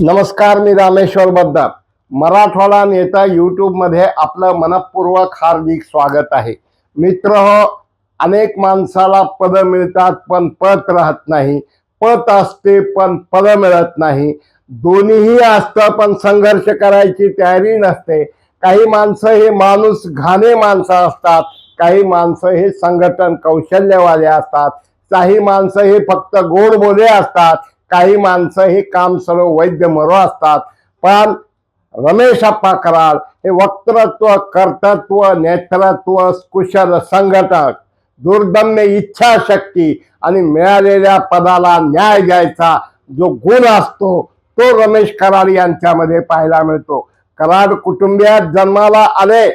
नमस्कार मी रामेश्वर बद्दार. मराठवाडा नेता यूट्यूबमध्ये आपलं मनपूर्वक हार्दिक स्वागत आहे. मित्र हो अनेक माणसाला पद मिळतात पण पत राहत नाही. पत असते पण पद मिळत नाही. दोन्हीही असतं पण संघर्ष करायची तयारी नसते. काही माणसं हे माणूस घाणे माणसं असतात काही माणसं हे संघटन कौशल्यवाले असतात काही माणसं हे फक्त गोड बोले असतात. काही माणसं हे काम सर्व वैद्य मरो असतात पण रमेश अप्पा कराड हे वक्तृत्व कर्तृत्व नेतृत्व कुशल संघटक दुर्दम्य इच्छाशक्ती आणि मिळालेल्या पदाला न्याय द्यायचा जो गुण असतो तो रमेश कराड यांच्यामध्ये पाहायला मिळतो. कराड कुटुंबियात जन्माला आले.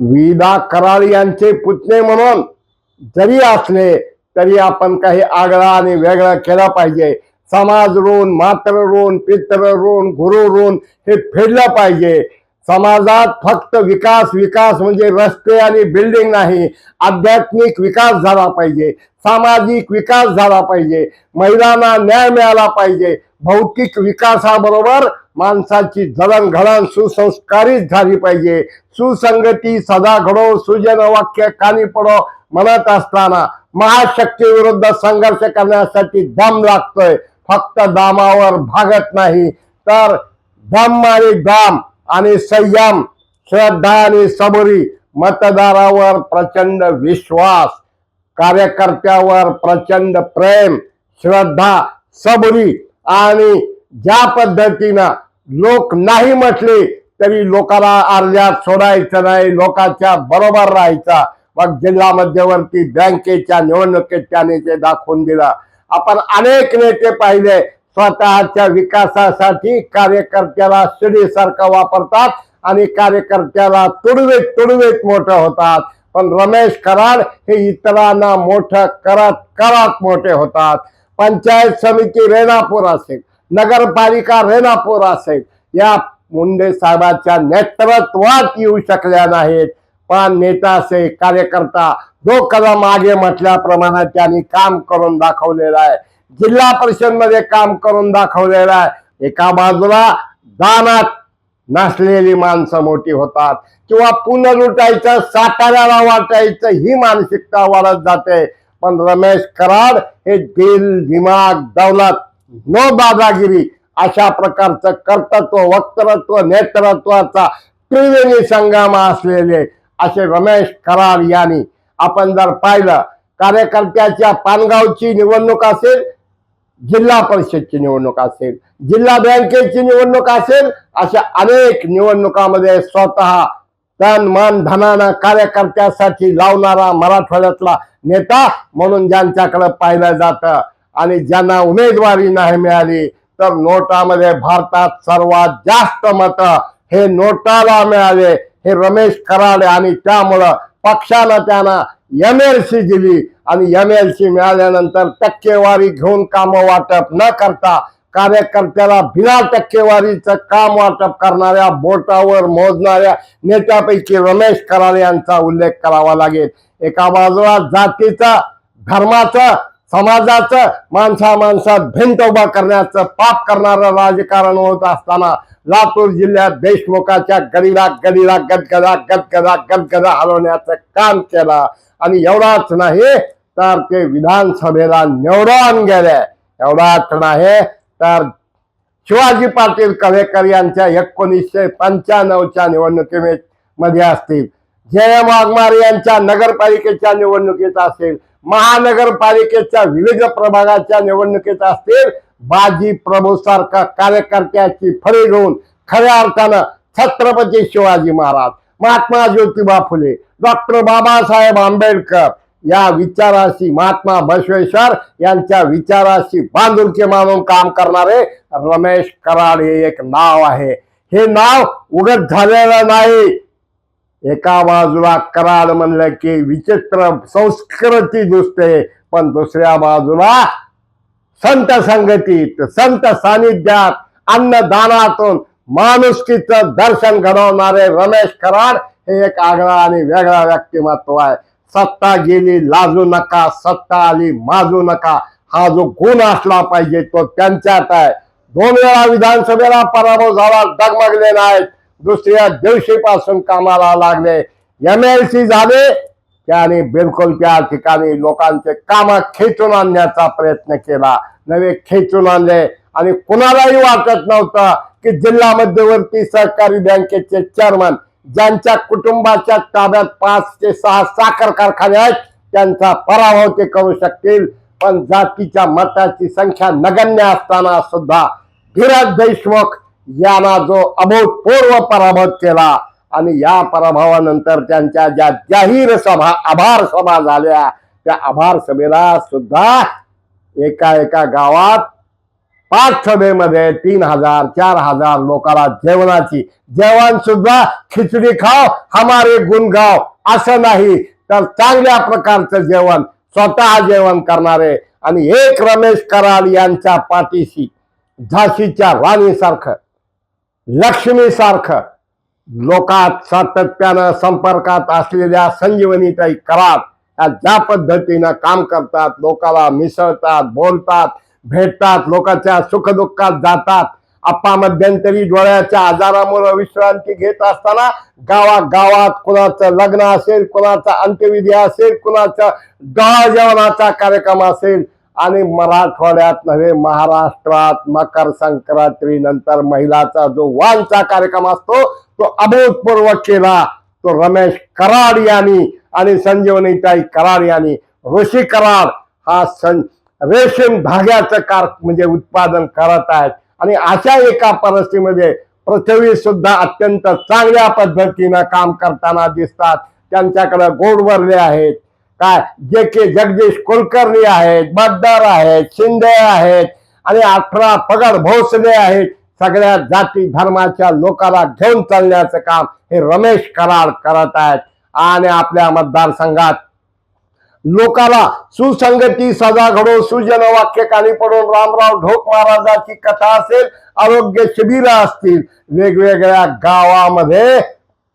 विदा कराड यांचे पुतणे म्हणून जरी असले तरी आपण काही आगळा आणि वेगळा केला पाहिजे. समाज ऋण मात्र ऋण पित्र ऋण गुरु ऋण हे फेडलं पाहिजे. समाजात फक्त विकास विकास म्हणजे रस्ते आणि बिल्डिंग नाही आध्यात्मिक विकास झाला पाहिजे सामाजिक विकास झाला पाहिजे महिलांना न्याय मिळाला पाहिजे भौतिक विकासाबरोबर माणसाची जडणघडण सुसंस्कारित झाली पाहिजे. सुसंगती सदा घडो सुजन वाक्य कानी पडो म्हणत असताना महाशक्ती विरुद्ध संघर्ष करण्यासाठी दम लागतोय. फक्त दामावर भागत नाही तर दम आणि दाम आणि संयम श्रद्धा आणि सबरी मतदारावर प्रचंड विश्वास कार्यकर्त्यावर प्रचंड प्रेम श्रद्धा सबरी आणि ज्या पद्धतीनं लोक नाही म्हटले तरी लोकांना अर्ध्यात सोडायचं नाही लोकांच्या बरोबर राहायचा. मग जिल्हा मध्यवर्ती बँकेच्या निवडणुकीत त्याने ते दाखवून दिलं आपण अनेक नेते पाहिले. स्वतःच्या विकासासाठी कार्यकर्त्याला शिडीसारखं वापरतात आणि कार्यकर्त्याला तुडवीत तुडवीत मोठं होतात. पण रमेश कराड हे इतरांना मोठं करत करत मोठे होतात. पंचायत समिती रेणापूर असेल नगरपालिका रेणापूर असेल या मुंडे साहेबांच्या नेतृत्वात येऊ शकल्या नाहीत. पण नेता असे कार्यकर्ता दो कदम मागे म्हटल्याप्रमाणे त्यांनी काम करून दाखवलेलं आहे. जिल्हा परिषदमध्ये काम करून दाखवलेलं आहे. एका बाजूला दानात नसलेली माणसं मोठी होतात. किंवा पुनरुटायचं साताऱ्याला वाटायचं ही मानसिकता वाढत जाते. पण रमेश कराड हे दिल दिमाग दौलत नो दादागिरी अशा प्रकारचं कर्तृत्व वक्तृत्व नेतृत्वाचा त्रिवेणी संगम असलेले असे रमेश कराड यांनी आपण जर पाहिलं कार्यकर्त्याच्या पानगावची निवडणूक असेल जिल्हा परिषदची निवडणूक असेल जिल्हा बँकेची निवडणूक असेल अशा अनेक निवडणुकामध्ये स्वतः तन मन धनानं कार्यकर्त्यासाठी लावणारा मराठवाड्यातला नेता म्हणून ज्यांच्याकडे पाहिलं जातं आणि ज्यांना उमेदवारी नाही मिळाली तर नोटामध्ये भारतात सर्वात जास्त मत हे नोटाला मिळाले हे रमेश कराड आणि त्यामुळं पक्षाला त्यांना एम एल सी दिली आणि एम एल सी मिळाल्यानंतर टक्केवारी घेऊन काम वाटप न करता कार्यकर्त्याला बिना टक्केवारीचं काम वाटप करणाऱ्या बोटावर मोजणाऱ्या नेत्यापैकी रमेश कराड यांचा उल्लेख करावा लागेल. एका बाजूला जातीचा धर्माचं समाजाचं माणसा माणसात भिंत उभा करण्याचं पाप करणारं राजकारण होत असताना लातूर जिल्ह्यात देशमुखाच्या गरीला गरीला गदगदा गदगदा गदगदा हलवण्याचं काम केलं. आणि एवढाच नाही तर ते विधानसभेला निवडून गेले. एवढाच नाही तर शिवाजी पाटील कवेकर यांच्या एकोणीसशे पंच्याण्णवच्या निवडणुकीमध्ये असतील. जय वाघमार यांच्या नगरपालिकेच्या निवडणुकीत असेल. महानगरपालिकेच्या विविध प्रभागाच्या निवडणुकीत असतील बाजी प्रभू सारखा कार्यकर्त्याची फळी घेऊन खऱ्या अर्थानं छत्रपती शिवाजी महाराज महात्मा ज्योतिबा फुले डॉक्टर बाबासाहेब आंबेडकर या विचाराशी महात्मा बसवेश्वर यांच्या विचाराशी बांधुरके मानून काम करणारे रमेश कराड हे एक नाव आहे. हे नाव उगत झालेलं नाही. एका बाजूला कराड म्हणलं की विचित्र संस्कृती दिसते पण दुसऱ्या बाजूला संत संगतीत संत सानिध्यात अन्नदानातून माणुसकीचं दर्शन घडवणारे रमेश कराड हे एक आगळा आणि वेगळा व्यक्तिमत्व आहे. सत्ता गेली लाजू नका सत्ता आली माजू नका. हा जो गुण असला पाहिजे तो त्यांच्यात आहे. दोन वेळा विधानसभेला पराभव झाला डगमगले नाहीत. दुसऱ्या दिवशीपासून कामाला लागले. एम एल सी झाले त्याने बिलकुल त्या ठिकाणी लोकांचे काम खेचून आणण्याचा प्रयत्न केला. नवे खेचून आणले. आणि कुणालाही वाटत नव्हतं की जिल्हा मध्यवर्ती सहकारी बँकेचे चेअरमन ज्यांच्या कुटुंबाच्या ताब्यात पाच ते सहा साखर कारखाने आहेत त्यांचा पराभव ते करू शकतील. पण जातीच्या मताची संख्या नगण्य असताना सुद्धा धीरज देशमुख यांना जो अभूतपूर्व पराभव केला. आणि या पराभवानंतर त्यांच्या ज्या जाहीर सभा आभार सभा झाल्या त्या आभार सभेला सुद्धा एका एका गावात पाच सभेमध्ये तीन हजार चार हजार लोकांना जेवणाची जेवण सुद्धा खिचडी खाव हमारे गुण गाव असं नाही. तर चांगल्या प्रकारचं जेवण स्वतः जेवण करणारे. आणि एक रमेश कराड यांच्या पाठीशी झाशीच्या राणीसारखं. लक्ष्मीसारखं लोकात सातत्यानं संपर्कात असलेल्या संजीवनीताई करार या ज्या पद्धतीनं काम करतात लोकाला मिसळतात बोलतात भेटतात लोकांच्या सुखदुःखात जातात आप्पा मध्यंतरी डोळ्याच्या आजारामुळे विश्रांती घेत असताना गावागावात कुणाचं लग्न असेल कुणाचा अंत्यविधी असेल कुणाचा डोळा जेवणाचा कार्यक्रम असेल आणि मराठवाड्यात नव्हे महाराष्ट्रात मकर संक्रांती नंतर महिलाचा जो वानचा कार्यक्रम असतो तो अभूतपूर्व केला. तो रमेश कराड यांनी आणि संजीवनीताई कराड यांनी. ऋषी कराड हा सं रेशीम धाग्याचं कार म्हणजे उत्पादन करत आहेत. आणि अशा एका परिस्थितीमध्ये पृथ्वी सुद्धा अत्यंत चांगल्या पद्धतीनं काम करताना दिसतात. त्यांच्याकडे गोडवरले आहेत. काय? जे के जगदीश कुलकर्णी आहेत बद्दार आहेत शिंदे आहेत आणि अठरा पगड भोसले आहेत. सगळ्या जाती धर्माच्या लोकांना घेऊन चालण्याचं काम हे रमेश कराड करत आहेत. आणि आपल्या मतदारसंघात लोकाला सुसंगती सजा घडो सुजन वाक्य कानी पडून रामराव ढोक महाराजाची कथा असेल आरोग्य शिबिर असतील वेगवेगळ्या गावामध्ये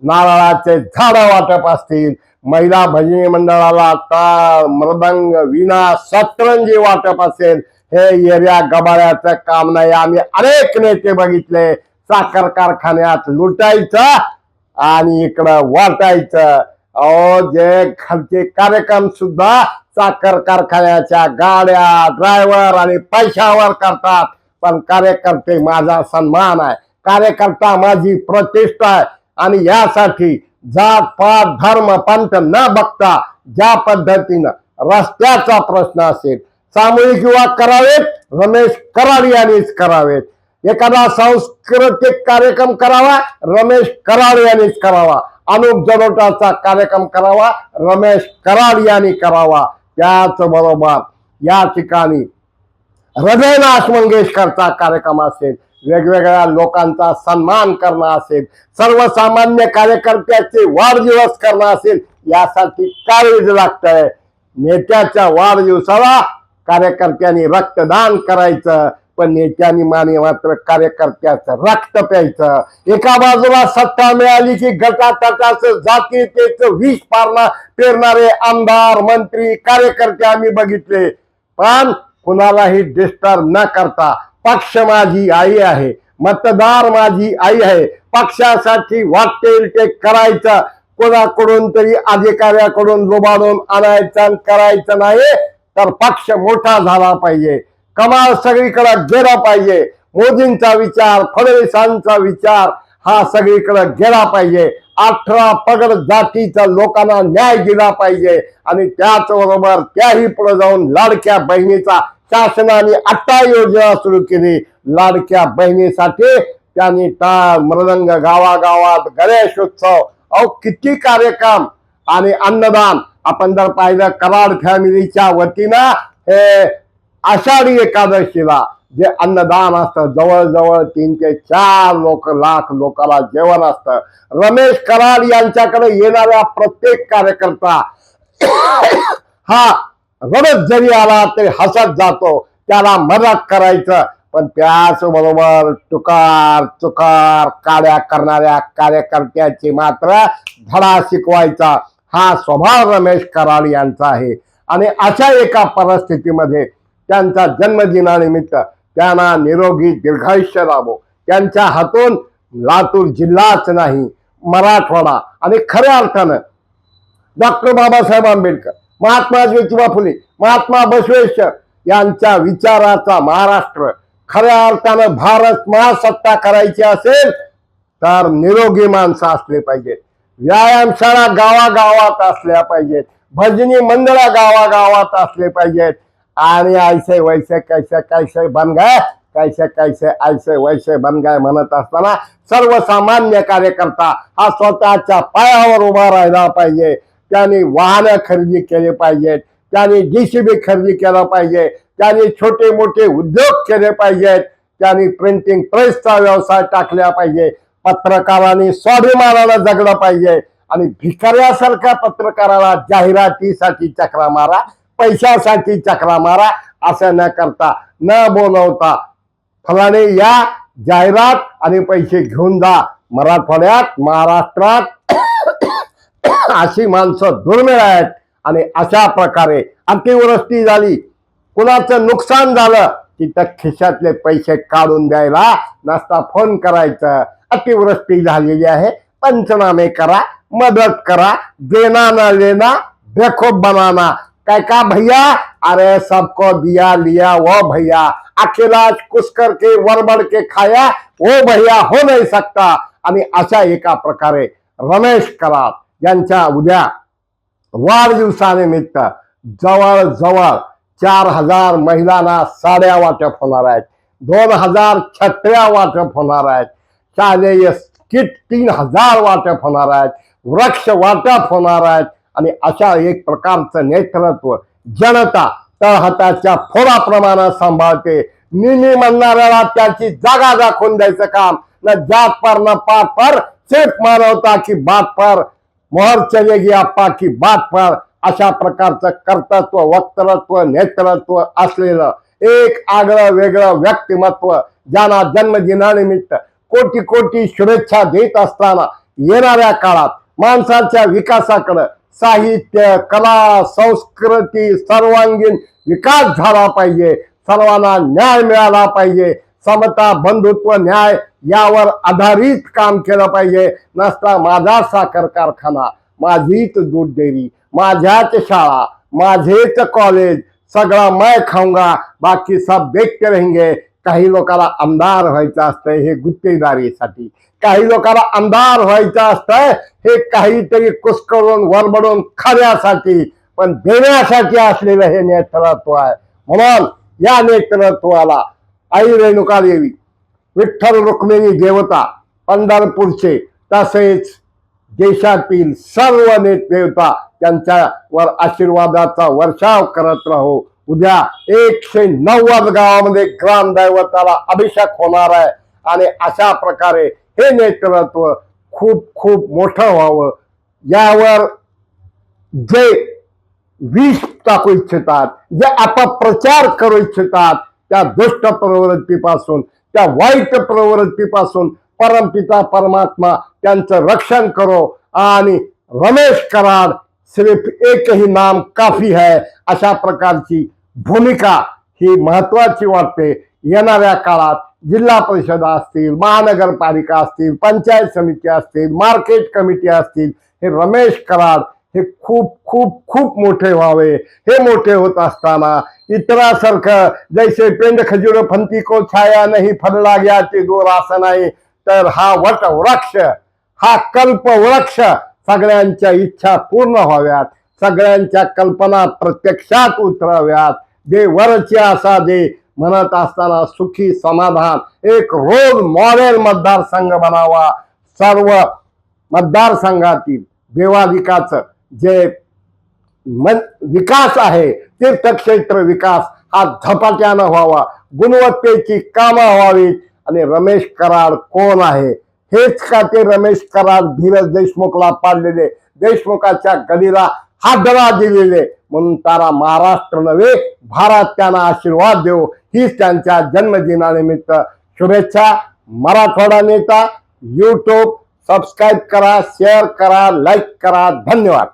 नारळाचे झाड वाटप असतील. महिला भजनी मंडळाला टाळ मृदंग विणा सतरंजी वाटप असेल हे एरिया गबाळ्याचं काम नाही. आम्ही अनेक नेते बघितले. साखर कारखान्यात लुटायचं आणि इकडं वाटायचं. अहो जे खालचे कार्यक्रम सुद्धा साखर कारखान्याच्या गाड्या ड्रायव्हर आणि पैशावर करतात. पण कार्यकर्ते माझा सन्मान आहे. कार्यकर्ता माझी प्रतिष्ठा आहे. आणि यासाठी जात पात धर्म पंथ न बघता ज्या पद्धतीनं रस्त्याचा प्रश्न असेल सामूहिक किंवा करावेत रमेश कराड यांनीच करावेत. एखादा सांस्कृतिक कार्यक्रम करावा रमेश कराड यांनीच करावा. अनुप जलोटाचा कार्यक्रम करावा रमेश कराड यांनी करावा. त्याचबरोबर या ठिकाणी हृदयनाश मंगेशकरचा कार्यक्रम असेल वेगवेगळ्या लोकांचा सन्मान करणं असेल सर्वसामान्य कार्यकर्त्याचे वाढदिवस करणं असेल यासाठी काळीज लागतंय. नेत्याच्या वाढदिवसाला कार्यकर्त्यांनी रक्तदान करायचं पण नेत्यांनी माने मात्र कार्यकर्त्याचं रक्त प्यायचं. एका बाजूला सत्ता मिळाली की गटातटाचं जातीयतेच विष पारणा पेरणारे आमदार मंत्री कार्यकर्ते आम्ही बघितले. पण कुणालाही डिस्टर्ब न करता पक्ष माझी आई आहे. मतदार माझी आई आहे. पक्षासाठी वाटेल ते करायचं. कोणाकडून तरी अधिकाऱ्याकडून लुबाडून आणायचं आणि करायचं नाही तर पक्ष मोठा झाला पाहिजे. कमाल सगळीकडे गेला पाहिजे. मोदींचा विचार फडणवीसांचा विचार हा सगळीकडे गेला पाहिजे. अठरा पगड जातीचा लोकांना न्याय दिला पाहिजे. आणि त्याचबरोबर त्याही पुढे जाऊन लाडक्या बहिणीचा शासनाने आता योजना सुरू केली. लाडक्या बहिणीसाठी त्यांनी टाळ मृदंग गावागावात गणेश उत्सव अहो किती कार्यक्रम आणि अन्नदान आपण जर पाहिलं कराड फॅमिलीच्या वतीनं हे आषाढी एकादशीला जे अन्नदान असतं जवळजवळ तीन ते चार लोक लाख लोकांना जेवण असतं. रमेश कराड यांच्याकडे येणाऱ्या प्रत्येक कार्यकर्ता हा रडत जरी आला तरी हसत जातो. त्याला मदत करायचं. पण त्याचबरोबर टुकार चुकार काड्या करणाऱ्या कार्यकर्त्याची मात्र धडा शिकवायचा. हा स्वभाव रमेश कराड यांचा आहे. आणि अशा एका परिस्थितीमध्ये त्यांचा जन्मदिनानिमित्त त्यांना निरोगी दीर्घायुष्य लाभो. त्यांच्या हातून लातूर जिल्हाच नाही मराठवाडा. आणि खऱ्या अर्थानं डॉक्टर बाबासाहेब आंबेडकर महात्मा ज्योतिबा फुले महात्मा बसवेश्वर यांच्या विचाराचा महाराष्ट्र. खऱ्या अर्थानं भारत महासत्ता करायची असेल तर निरोगी माणसं असले पाहिजेत. व्यायामशाळा गावागावात असल्या पाहिजेत. भजनी मंडळा गावागावात असले पाहिजेत. आणि ऐसे वैसे कैसे कैसे बन गए कैसे कैसे ऐसे वैसे बन गए म्हणत असताना सर्वसामान्य कार्यकर्ता हा स्वतःच्या पायावर उभा राहिला पाहिजे. त्याने वाहनं खरेदी केले पाहिजेत. त्याने जेसीबी खरेदी केला पाहिजे. त्याने छोटे मोठे उद्योग केले पाहिजेत. त्यांनी प्रिंटिंग प्रेसचा व्यवसाय टाकला पाहिजे. पत्रकारांनी स्वाभिमानाला जगलं पाहिजे. आणि भिकाऱ्यासारख्या पत्रकाराला जाहिरातीसाठी चक्रा मारा पैशासाठी चक्रा मारा असं न करता न बोलवता फलाने या जाहिरात आणि पैसे घेऊन जा. मराठवाड्यात महाराष्ट्रात अशी माणसं दुर्मिळ आहेत. आणि अशा प्रकारे अतिवृष्टी झाली. कुणाचं नुकसान झालं तिथं खिशातले पैसे काढून द्यायला नसता फोन करायचं. अतिवृष्टी झालेली आहे. पंचनामे करा मदत करा देना ना लेना देखो बनाना. काय का भैया? अरे सबको दिया लिया वो भैया. अकेला कुस्कर के वरबड के खाया वो भैया हो नाही सकता. आणि अशा एका प्रकारे रमेश करा यांच्या उद्या वाढदिवसानिमित्त जवळजवळ चार हजार महिलांना साड्या वाटप होणार आहेत. दोन हजार छत्र्या वाटप होणार आहेत. शालेय किट तीन हजार वाटप होणार आहेत. वृक्ष वाटप होणार आहेत. आणि अशा एक प्रकारचं नेतृत्व जनता तळहाताच्या फोडाप्रमाणे सांभाळते. निमी म्हणणाऱ्याला त्याची जागा दाखवून द्यायचं काम. न जात पर न पात पर सिर्फ मानवता की बात पर. मोहर चलेगी आप्पा की बात पर अशा प्रकारचं कर्तृत्व वक्तृत्व नेतृत्व असलेलं एक आगळं वेगळं व्यक्तिमत्व ज्यांना जन्मदिनानिमित्त कोटी कोटी शुभेच्छा देत असताना येणाऱ्या काळात माणसाच्या विकासाकडं साहित्य कला संस्कृती सर्वांगीण विकास झाला पाहिजे. सर्वांना न्याय मिळाला पाहिजे. समता बंधुत्व न्याय यावर आधारित काम केलं पाहिजे. नसता माझा साखर कारखाना माझीच दूध डेअरी माझ्याच शाळा माझेच कॉलेज सगळा मैं खाऊंगा बाकी सब देखते रहेंगे. काही लोकांना आमदार व्हायचं असतंय हे गुत्तेदारीसाठी. काही लोकांना आमदार व्हायचं असतंय हे काहीतरी कुसकरून वरबडून खाण्यासाठी पण देण्यासाठी असलेलं हे नेतृत्व आहे. म्हणून या नेतृत्वाला आई रेणुका देवी विठ्ठल रुक्मिणी देवता पंढरपूरचे तसेच देशातील सर्व नेतेवता त्यांच्यावर आशीर्वादाचा वर्षाव करत राहू. उद्या एकशे नव्वद गावामध्ये ग्रामदैवताला अभिषेक होणार आहे आणि अशा प्रकारे हे नेतृत्व खूप खूप मोठं व्हावं. यावर जे विष टाकू इच्छितात जे अपप्रचार करू इच्छितात त्या दुष्ट प्रवृत्तीपासून त्या वाईट प्रवृत्तीपासून परमपिता परमात्मा त्यांचं रक्षण करो आणि रमेश कराड सिर्फ एकही नाम काफी है अशा प्रकारची भूमिका ही महत्वाची वाटते. येणाऱ्या काळात जिल्हा परिषद असतील महानगरपालिका असतील पंचायत समिती असतील मार्केट कमिटी असतील हे रमेश कराड हे खूप खूप खूप मोठे व्हावे. हे मोठे होत असताना इतरासारखं जैसे पेंड खजूर फंती को छाया नाही फरला गया ते दोर असं नाही तर हा वट वृक्ष हा कल्प वृक्ष सगळ्यांच्या इच्छा पूर्ण व्हाव्यात. सगळ्यांच्या कल्पना प्रत्यक्षात उतराव्यात. दे वरची असा दे म्हणत असताना सुखी समाधान. एक रोल मॉडेल मतदारसंघ बनावा. सर्व मतदारसंघातील देवाधिकाचं जे मन विकास आहे तीर्थक्षेत्र विकास हा झपाट्यानं व्हावा. गुणवत्तेची कामं व्हावीत आणि रमेश कराड कोण आहे? हेच का ते रमेश कराड धीरज देशमुखला पाडलेले? देशमुखाच्या गलीला हादरा दिलेले? म्हणून तारा महाराष्ट्र नव्हे भारत त्यांना आशीर्वाद देऊ हीच त्यांच्या जन्मदिनानिमित्त शुभेच्छा. मराठवाडा नेता यूट्यूब सबस्क्राईब करा शेअर करा लाईक करा. धन्यवाद.